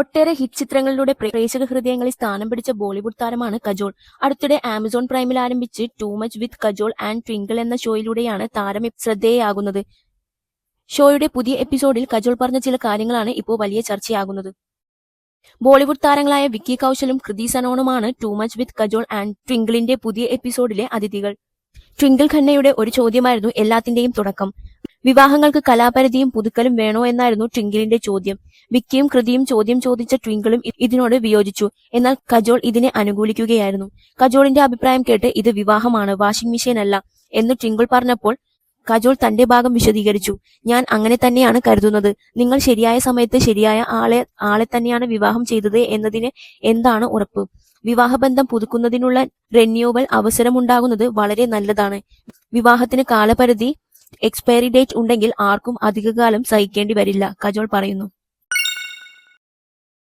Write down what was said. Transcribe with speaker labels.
Speaker 1: ഒട്ടേറെ ഹിറ്റ് ചിത്രങ്ങളിലൂടെ പ്രേക്ഷക ഹൃദയങ്ങളിൽ സ്ഥാനം പിടിച്ച ബോളിവുഡ് താരമാണ് കജോൾ. അടുത്തിടെ ആമസോൺ പ്രൈമിൽ ആരംഭിച്ച് too much with Kajol and Twinkle എന്ന ഷോയിലൂടെയാണ് താരം ശ്രദ്ധേയയാകുന്നത് ഷോയുടെ പുതിയ എപ്പിസോഡിൽ കജോൾ പറഞ്ഞ ചില കാര്യങ്ങളാണ് ഇപ്പോൾ വലിയ ചർച്ചയാകുന്നത്. ബോളിവുഡ് താരങ്ങളായ വിക്കി കൗശലും Kriti സനോണുമാണ് too much with Kajol and ട്വിങ്കിളിന്റെ പുതിയ എപ്പിസോഡിലെ അതിഥികൾ. ട്വിങ്കിൾ ഖന്നയുടെ ഒരു ചോദ്യമായിരുന്നു എല്ലാത്തിന്റെയും തുടക്കം. വിവാഹങ്ങൾക്ക് കലാപരിധിയും പുതുക്കലും വേണോ എന്നായിരുന്നു ട്വിങ്കിളിന്റെ ചോദ്യം. വിക്കിയും കൃതിയും ചോദ്യം ചോദിച്ച ട്വിങ്കിളും ഇതിനോട് വിയോജിച്ചു. എന്നാൽ കജോൾ ഇതിനെ അനുകൂലിക്കുകയായിരുന്നു. കജോളിന്റെ അഭിപ്രായം കേട്ട് ഇത് വിവാഹമാണ് വാഷിംഗ് മെഷീൻ അല്ല എന്ന് ട്വിങ്കിൾ പറഞ്ഞപ്പോൾ കജോൾ തന്റെ ഭാഗം വിശദീകരിച്ചു. ഞാൻ അങ്ങനെ തന്നെയാണ് കരുതുന്നത്. നിങ്ങൾ ശരിയായ സമയത്ത് ശരിയായ ആളെ ആളെ തന്നെയാണ് വിവാഹം ചെയ്തത് എന്നതിന് എന്താണ് ഉറപ്പ്? വിവാഹബന്ധം പുതുക്കുന്നതിനുള്ള റെന്യൂവൽ അവസരമുണ്ടാകുന്നത് വളരെ നല്ലതാണ്. വിവാഹത്തിന് കാലപരിധി എക്സ്പയറി ഡേറ്റ് ഉണ്ടെങ്കിൽ ആർക്കും അധികകാലം സഹിക്കേണ്ടി വരില്ല കജോൾ പറയുന്നു.